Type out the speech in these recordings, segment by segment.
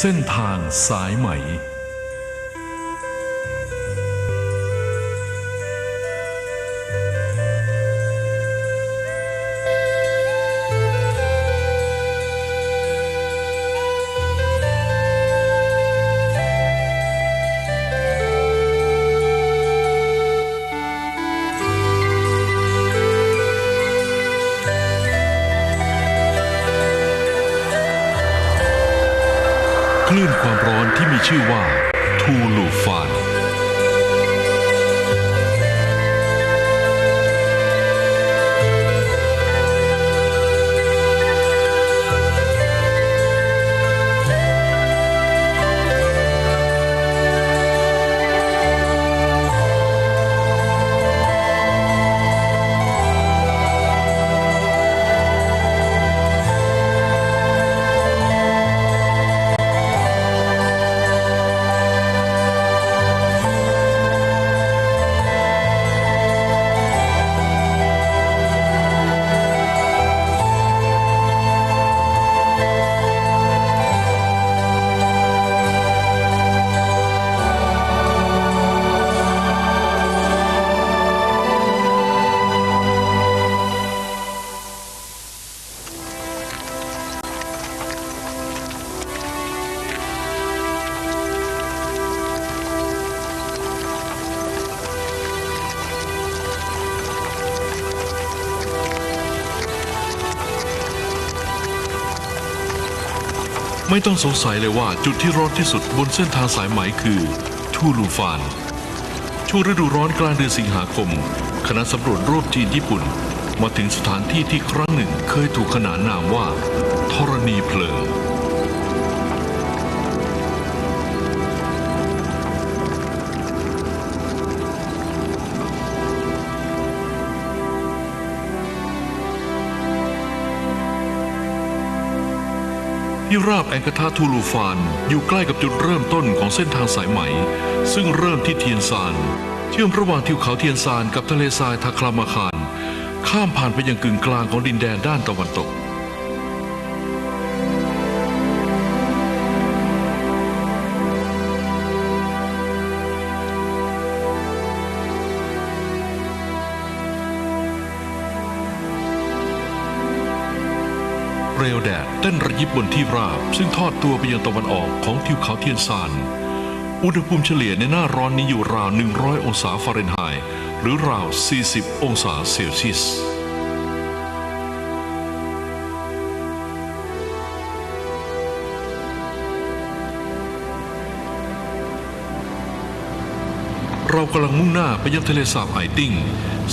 เส้นทางสายไหม ไม่ต้องสงสัยเลยว่าจุดที่ร้อนที่สุดบนเส้นทางสายไหมคือทูลูฟานช่วงฤดูร้อนกลางเดือนสิงหาคม คณะสำรวจโรคจีนญี่ปุ่น มาถึงสถานที่ที่ครั้งหนึ่งเคยถูกขนานนามว่าธรณีเพลิง ที่ราบแองกาทาทูลูฟานอยู่ใกล้กับจุดเริ่มต้นของเส้นทางสายไหม ซึ่งเริ่มที่เทียนซานเชื่อมระหว่างทิวเขาเทียนซานกับทะเลทรายทาคลามาคารข้ามผ่านไปยังกึ่งกลางของดินแดนด้านตะวันตกเปลวแดด ต้นระยิบบนที่ราบ ซึ่งทอดตัวไปยังตะวันออกของทิวเขาเทียนซาน อุณหภูมิเฉลี่ยในหน้าร้อนนี้อยู่ราว 100 องศาฟาเรนไฮต์หรือราว 40 องศาเซลเซียสเรากำลังมุ่งหน้าไปยังทะเลสาบไอติ้ง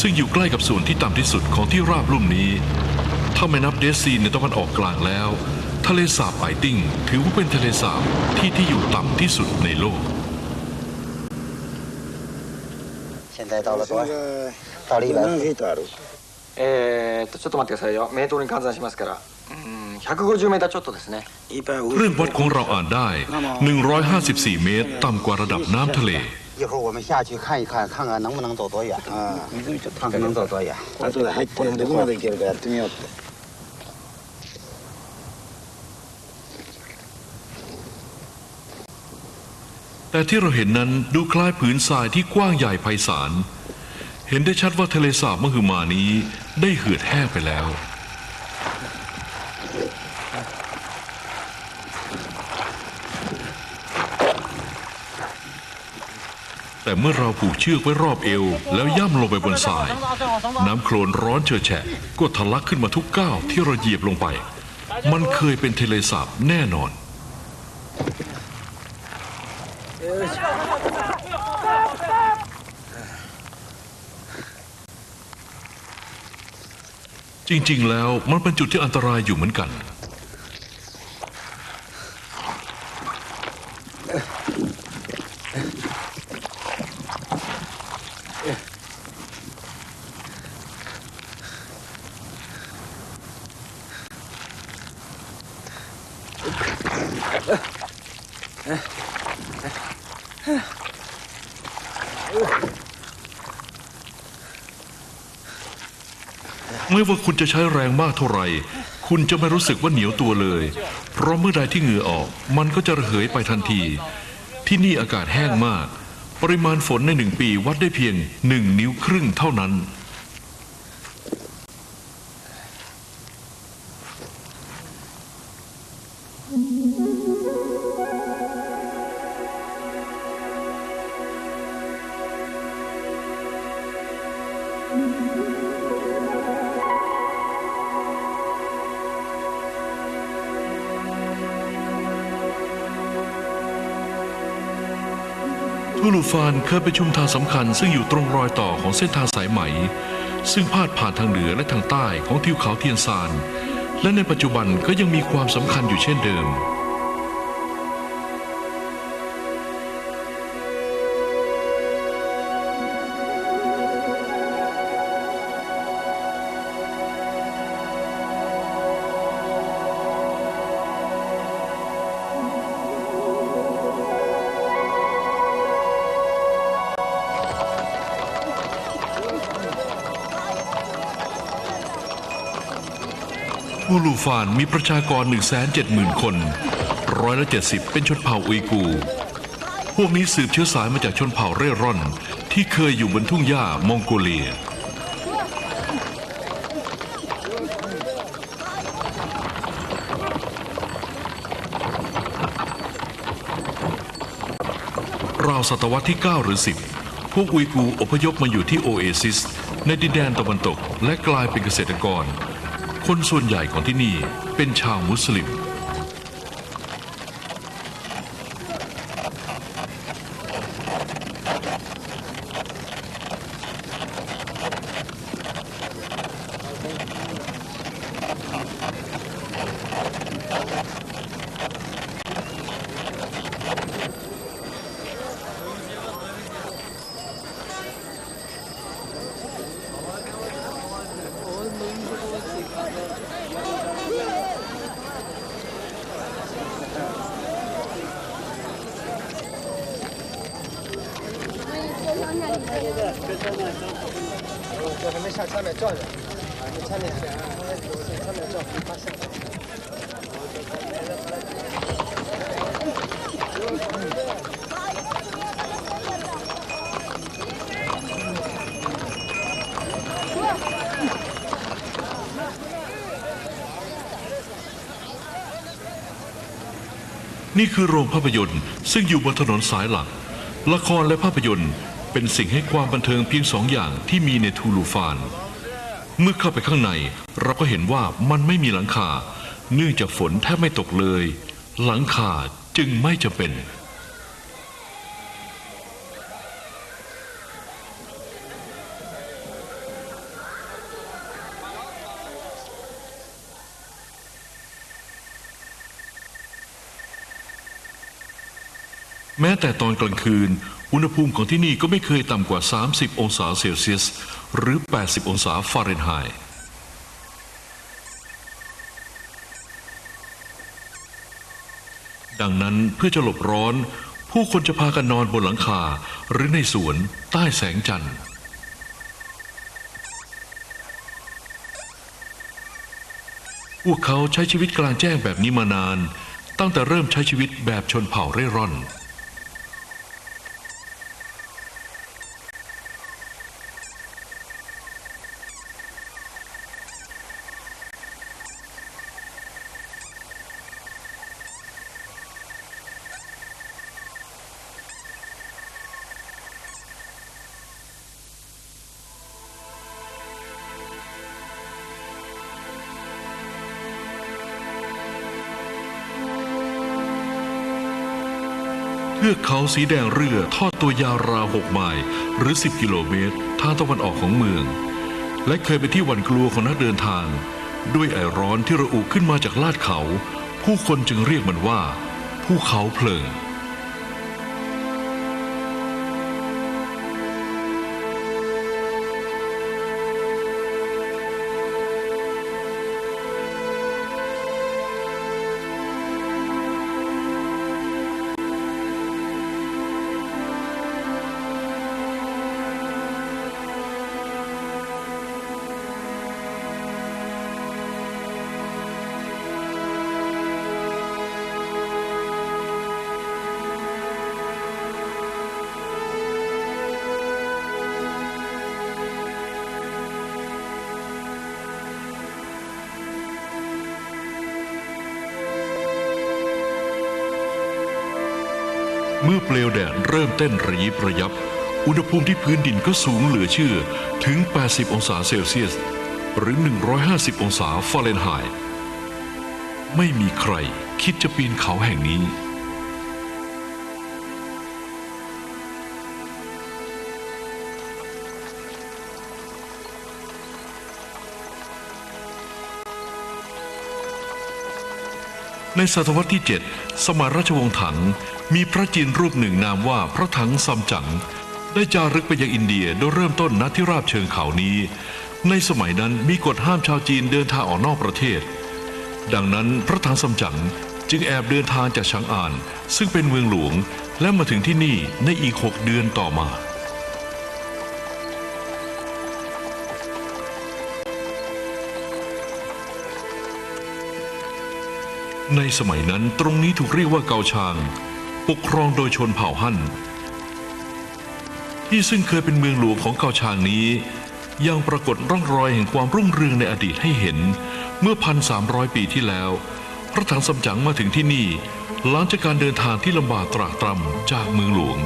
ซึ่งอยู่ใกล้กับส่วนที่ต่ำที่สุดของที่ราบลุ่มนี้ ถ้าไม่นับเดซซีในตะวันออกกลางแล้ว ทะเลสาบไอติ้ง ถือว่าเป็นทะเลสาบที่ที่อยู่ต่ำที่สุดในโลก 现在到了多少？到了一百何フィートあるえー、っとちょっと待ってくださいよメートルに換算しますからうん150メーターちょっとですね一百五 เครื่องวัดของเราอ่านได้ 154 เมตร ต่ำกว่าระดับน้ำทะเล 一会儿我们下去看一看，看看能不能走多远，あ看看能走多远。 แต่ที่เราเห็นนั้นดูคล้ายผืนทรายที่กว้างใหญ่ไพศาล เห็นได้ชัดว่าทะเลสาบมหึมานี้ได้เหือดแห้งไปแล้ว แต่เมื่อเราผูกเชือกไว้รอบเอว แล้วย่ำลงไปบนทราย น้ำโคลนร้อนเฉอแฉะก็ทะลักขึ้นมาทุกก้าวที่เราเหยียบลงไป มันเคยเป็นทะเลสาบแน่นอน จริงๆ แล้วมันเป็นจุดที่อันตรายอยู่เหมือนกัน ไม่ว่าคุณจะใช้แรงมากเท่าไหร่ คุณจะไม่รู้สึกว่าเหนียวตัวเลย เพราะเมื่อใดที่เหงื่อออก มันก็จะระเหยไปทันที ที่นี่อากาศแห้งมาก ปริมาณฝนในหนึ่งปีวัดได้เพียงหนึ่งนิ้วครึ่งเท่านั้น ลูฟานเคยไปชุมทางสำคัญซึ่งอยู่ตรงรอยต่อของเส้นทางสายไหม ซึ่งพาดผ่านทางเหนือและทางใต้ของทิวเขาเทียนซาน และในปัจจุบันก็ยังมีความสำคัญอยู่เช่นเดิม ผู้ลูฟานมีประชากร 170,000 คน ร้อยละ70 เป็นชนเผ่าอุยกู พวกนี้สืบเชื้อสายมาจากชนเผ่าเร่ร่อน ที่เคยอยู่บนทุ่งหญ้ามองโกเลีย ราวศตวรรษที่ 9 หรือ 10 พวกอุยกูอพยพมาอยู่ที่โอเอซิส ในดินแดนตะวันตกและกลายเป็นเกษตรกร คนส่วนใหญ่ของที่นี่เป็นชาวมุสลิม 还没下下面转着，下面下面转，马上。 นี่คือโรงภาพยนตร์ซึ่งอยู่บนถนนสายหลัก ละครและภาพยนตร์เป็นสิ่งให้ความบันเทิงเพียงสองอย่างที่มีในทูลูฟาน เมื่อเข้าไปข้างใน เราก็เห็นว่ามันไม่มีหลังคา เนื่องจากฝนแทบไม่ตกเลย หลังคาจึงไม่จำเป็น แม้แต่ตอนกลางคืน อุณหภูมิของที่นี่ก็ไม่เคยต่ำกว่า 30 องศาเซลเซียส หรือ 80 องศาฟาเรนไฮต์ดังนั้นเพื่อจะหลบร้อน ผู้คนจะพากันนอนบนหลังคาหรือในสวนใต้แสงจันทร์ พวกเขาใช้ชีวิตกลางแจ้งแบบนี้มานาน ตั้งแต่เริ่มใช้ชีวิตแบบชนเผ่าเร่ร่อน ทือกเขาสีแดงเรือทอดตัวยาวราวหกไมล์หรือ 10 กิโลเมตรทางตะวันออกของเมือง และเคยเป็นที่หวั่นกลัวของนักเดินทาง ด้วยไอร้อนที่ระอุขึ้นมาจากลาดเขา ผู้คนจึงเรียกมันว่า ภูเขาเพลิง ปลวแดดเริ่มเต้นระยิบระยับ อุณหภูมิที่พื้นดินก็สูงเหลือเชื่อถึง 80 องศาเซลเซียส หรือ 150 องศาฟาเรนไฮต์ไม่มีใครคิดจะปีนเขาแห่งนี้ในศตวรรษที่ 7 สมัยราชวงศ์ถัง มีพระจีนรูปหนึ่งนามว่าพระถังซัมจั๋งได้จารึกไปยังอินเดียโดยเริ่มต้นณที่ราบเชิงเขานี้ ในสมัยนั้นมีกฎห้ามชาวจีนเดินทางออกนอกประเทศ ดังนั้นพระถังซัมจั๋งจึงแอบเดินทางจากชางอาน ซึ่งเป็นเมืองหลวงและมาถึงที่นี่ในอีกหกเดือนต่อมาในสมัยนั้นตรงนี้ถูกเรียกว่าเกาชาง ปกครองโดยชนเผ่าฮั่น ที่ซึ่งเคยเป็นเมืองหลวงของเกาชางนี้ ยังปรากฏร่องรอยแห่งความรุ่งเรืองในอดีตให้เห็นเมื่อพันสามร้อยปีที่แล้ว พระถังสำจังมาถึงที่นี่ หลังจากการเดินทางที่ลำบากตรากตรำจากเมืองหลวง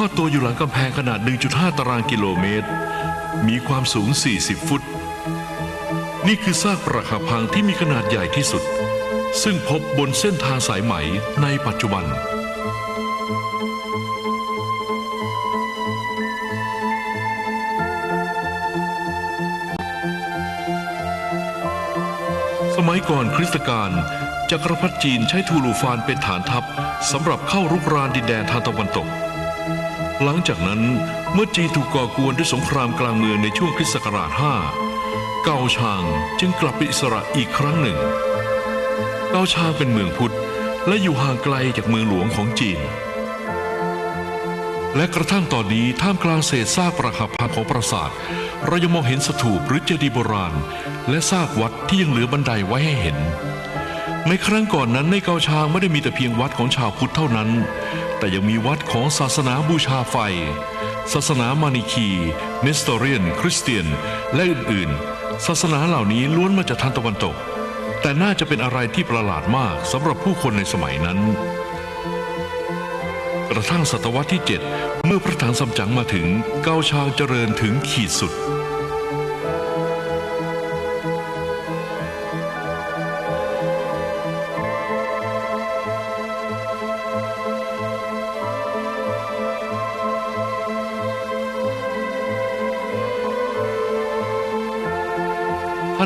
ทอดตัวอยู่หลังกำแพงขนาด 1.5 ตารางกิโลเมตร มีความสูง 40 ฟุต นี่คือซากปรักหักพังที่มีขนาดใหญ่ที่สุด ซึ่งพบบนเส้นทางสายไหมในปัจจุบันสมัยก่อนคริสตกาลจักรพรรดิจีนใช้ทูลูฟานเป็นฐานทัพสำหรับเข้ารุกรานดินแดนทางตะวันตก หลังจากนั้นเมื่อจีนถูกก่อกวนด้วยสงครามกลางเมืองในช่วงคริสต์ศักราช 5 เกาชางจึงกลับเป็นอิสระอีกครั้งหนึ่ง เกาชางเป็นเมืองพุทธและอยู่ห่างไกลจากเมืองหลวงของจีน และกระทั่งตอนนี้ท่ามกลางเศษซากปรักหักพังของปราสาท เรายังมองเห็นสถูปหรือเจดีย์โบราณ และซากวัดที่ยังเหลือบันไดไว้ให้เห็น ในครั้งก่อนนั้นในเกาชางไม่ได้มีแต่เพียงวัดของชาวพุทธเท่านั้น แต่ยังมีวัดของศาสนาบูชาไฟ ศาสนามานิคีเนสตอเรียน คริสเตียน และอื่นๆ ศาสนาเหล่านี้ล้วนมาจากทางตะวันตก แต่น่าจะเป็นอะไรที่ประหลาดมากสำหรับผู้คนในสมัยนั้น กระทั่งศตวรรษที่ 7 เมื่อพระถังซัมจั๋งมาถึงเกาชางเจริญถึงขีดสุด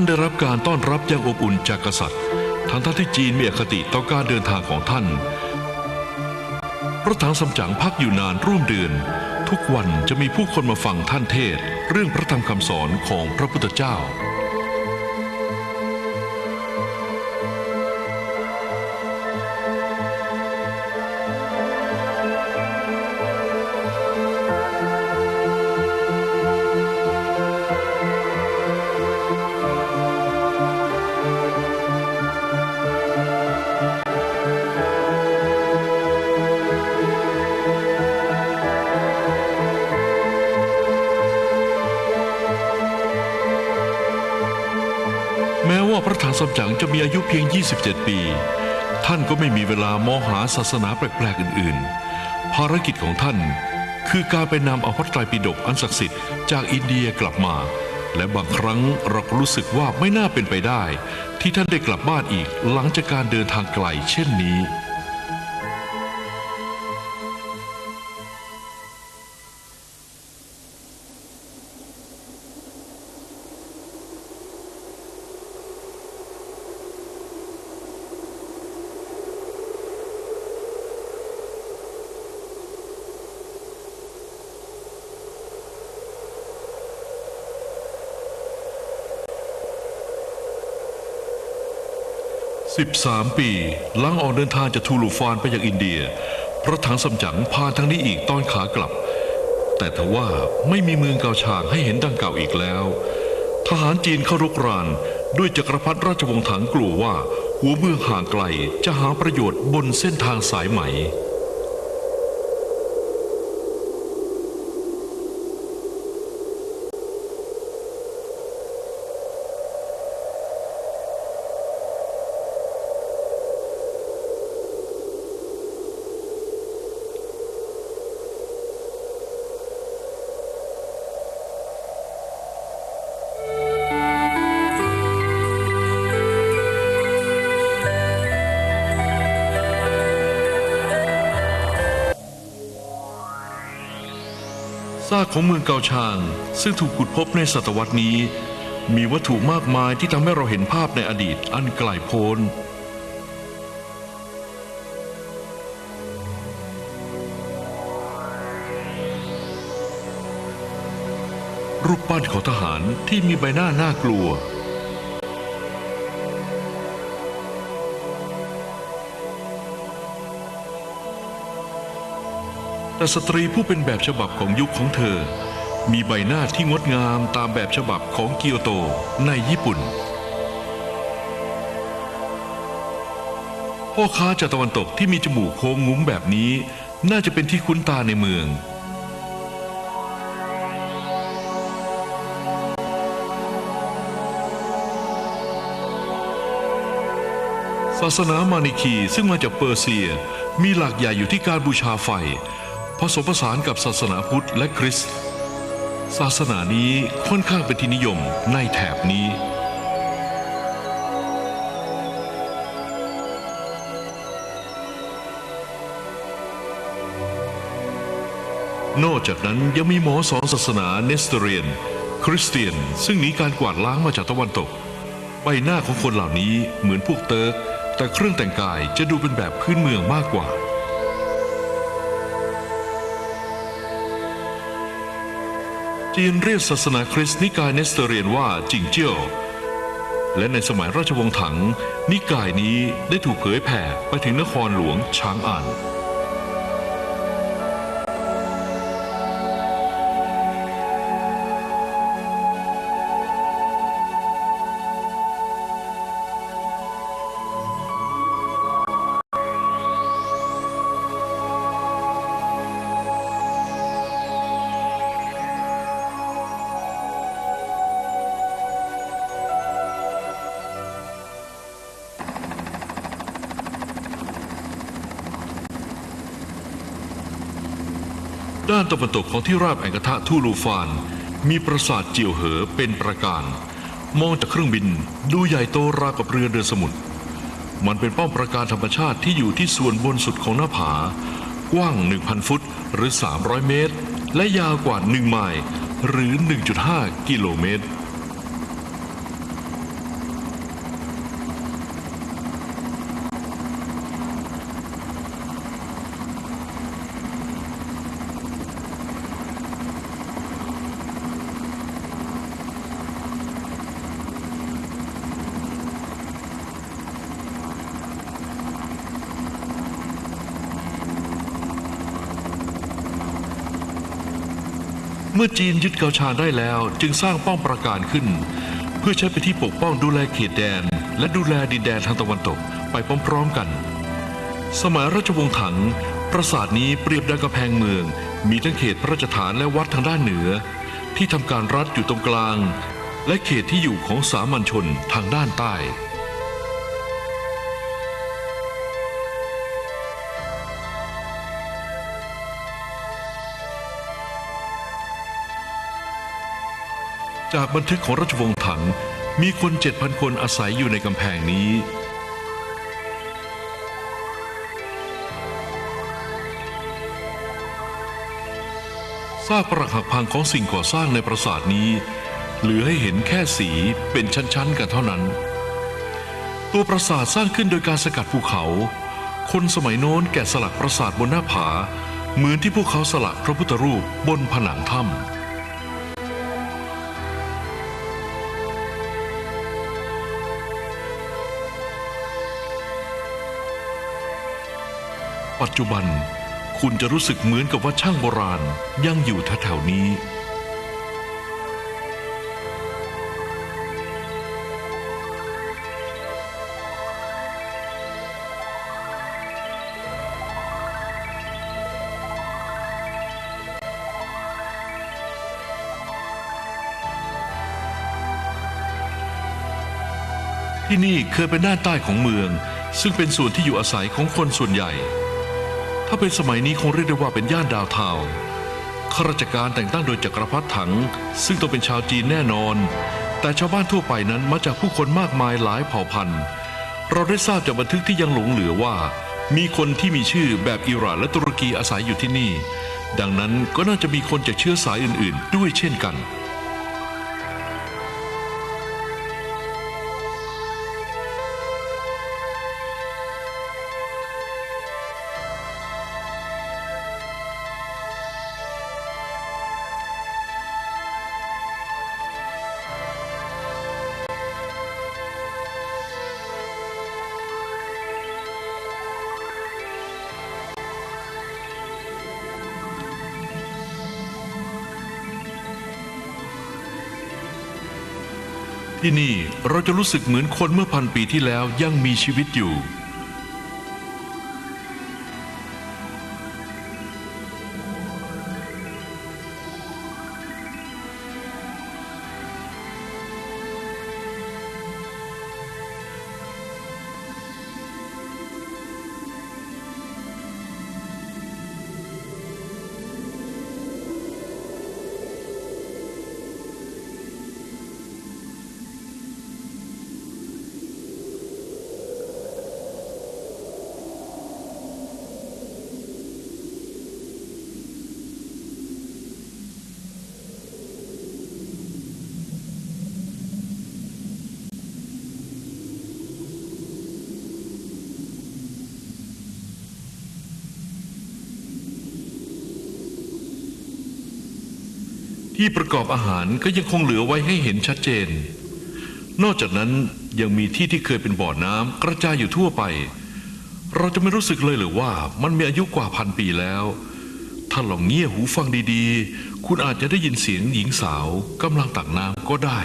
านได้รับการต้อนรับอย่างอบอุ่นจากกษัตริย์ทั้งท่านที่จีนมีอคติต่อการเดินทางของท่าน พระถังสำจังพักอยู่นานร่วมเดือน ทุกวันจะมีผู้คนมาฟังท่านเทศ เรื่องพระธรรมคำสอนของพระพุทธเจ้า แม้ว่าพระถังสมจั๋งจะมีอายุเพียง 27 ปี ท่านก็ไม่มีเวลามองหาศาสนาแปลกๆอื่น ๆ ภารกิจของท่าน คือการไปนำเอาพระไตรปิฎกอันศักดิ์สิทธิ์จากอินเดียกลับมา และบางครั้งเราก็รู้สึกว่าไม่น่าเป็นไปได้ ที่ท่านได้กลับบ้านอีกหลังจากการเดินทางไกลเช่นนี้ 13 ปี หลังออกเดินทางจากทูลูฟานไปยังอินเดีย พระถังสำจั๋งพาทั้งนี้อีกตอนขากลับ แต่ทว่าไม่มีเมืองเกาชางให้เห็นดังเก่าอีกแล้ว ทหารจีนเข้ารุกรานด้วยจักรพรรดิราชวงศ์ถังกลัวว่า หัวเมืองห่างไกลจะหาประโยชน์บนเส้นทางสายไหม ซากของเมืองเกาชาง ซึ่งถูกขุดพบในศตวรรษนี้ มีวัตถุมากมายที่ทำให้เราเห็นภาพในอดีตอันไกลโพ้นรูปปั้นของทหารที่มีใบหน้าน่ากลัว แต่สตรีผู้เป็นแบบฉบับของยุคของเธอ มีใบหน้าที่งดงามตามแบบฉบับของเกียวโตในญี่ปุ่น พ่อค้าจากตะวันตกที่มีจมูกโค้งงุ้มแบบนี้ น่าจะเป็นที่คุ้นตาในเมืองศาสนามานิคีซึ่งมาจากเปอร์เซียมีหลักใหญ่อยู่ที่การบูชาไฟ ผสมผสานกับศาสนาพุทธและคริสต์ศาสนานี้ค่อนข้างเป็นที่นิยมในแถบนี้ นอกจากนั้นยังมีหมอสอนศาสนาเนสเตเรียน คริสเตียน ซึ่งหนีการกวาดล้างมาจากตะวันตก ใบหน้าของคนเหล่านี้เหมือนพวกเติร์กแต่เครื่องแต่งกายจะดูเป็นแบบพื้นเมืองมากกว่า จีนเรียกศาสนาคริสต์นิกายเนสเตเรียนว่าจิงเจี้ยว และในสมัยราชวงศ์ถัง นิกายนี้ได้ถูกเผยแผ่ไปถึงนครหลวงช้างอันานตะวันตกของที่ราบแอ่งกระทะทูลูฟาน มีปราสาทเจียวเหอเป็นประการ มองจากเครื่องบินดูใหญ่โตราวกับเรือเดินสมุทรมันเป็นป้อมปราการธรรมชาติที่อยู่ที่ส่วนบนสุดของหน้าผา กว้าง 1,000 ฟุตหรือ 300 เมตร และยาวกว่า 1 ไมล์หรือ 1.5 กิโลเมตร มื่อจีนยึดเกาชานได้แล้ว จึงสร้างป้อมปราการขึ้น เพื่อใช้เป็นที่ปกป้องดูแลเขตแดน และดูแลดินแดนทางตะวันตกไปพร้อมๆกัน สมัยราชวงศ์ถัง ปราสาทนี้เปรียบดังกำแพงเมือง มีทั้งเขตพระราชฐานและวัดทางด้านเหนือ ที่ทำการรัฐอยู่ตรงกลาง และเขตที่อยู่ของสามัญชนทางด้านใต้ จากบันทึกของราชวงศ์ถังมีคนเจ็ดพันคนอาศัยอยู่ในกำแพงนี้ ซากปรักหักพังของสิ่งก่อสร้างในปราสาทนี้ เหลือให้เห็นแค่สีเป็นชั้นๆกันเท่านั้น ตัวปราสาทสร้างขึ้นโดยการสกัดภูเขา คนสมัยโน้นแกะสลักปราสาทบนหน้าผา เหมือนที่พวกเขาสลักพระพุทธรูปบนผนังถ้ำ ปัจจุบัน คุณจะรู้สึกเหมือนกับว่าช่างโบราณยังอยู่แถวๆนี้ ที่นี่เคยเป็นด้านใต้ของเมืองซึ่งเป็นส่วนที่อยู่อาศัยของคนส่วนใหญ่ ถ้าเป็นสมัยนี้คงเรียกได้ว่าเป็นย่านดาวเทาข้าราชการแต่งตั้งโดยจักรพรรดิถัง ซึ่งต้องเป็นชาวจีนแน่นอน แต่ชาวบ้านทั่วไปนั้นมาจากผู้คนมากมายหลายเผ่าพันธุ์ เราได้ทราบจากบันทึกที่ยังหลงเหลือว่า มีคนที่มีชื่อแบบอิหร่านและตุรกีอาศัยอยู่ที่นี่ ดังนั้นก็น่าจะมีคนจากเชื้อสายอื่น ๆ ด้วยเช่นกัน ที่นี่เราจะรู้สึกเหมือนคนเมื่อพันปีที่แล้วยังมีชีวิตอยู่ ที่ประกอบอาหารก็ยังคงเหลือไว้ให้เห็นชัดเจน นอกจากนั้นยังมีที่ที่เคยเป็นบ่อน้ำกระจายอยู่ทั่วไป เราจะไม่รู้สึกเลยหรือว่ามันมีอายุกว่าพันปีแล้ว ถ้าลองเงี่ยหูฟังดีๆ คุณอาจจะได้ยินเสียงหญิงสาวกำลังตักน้ำก็ได้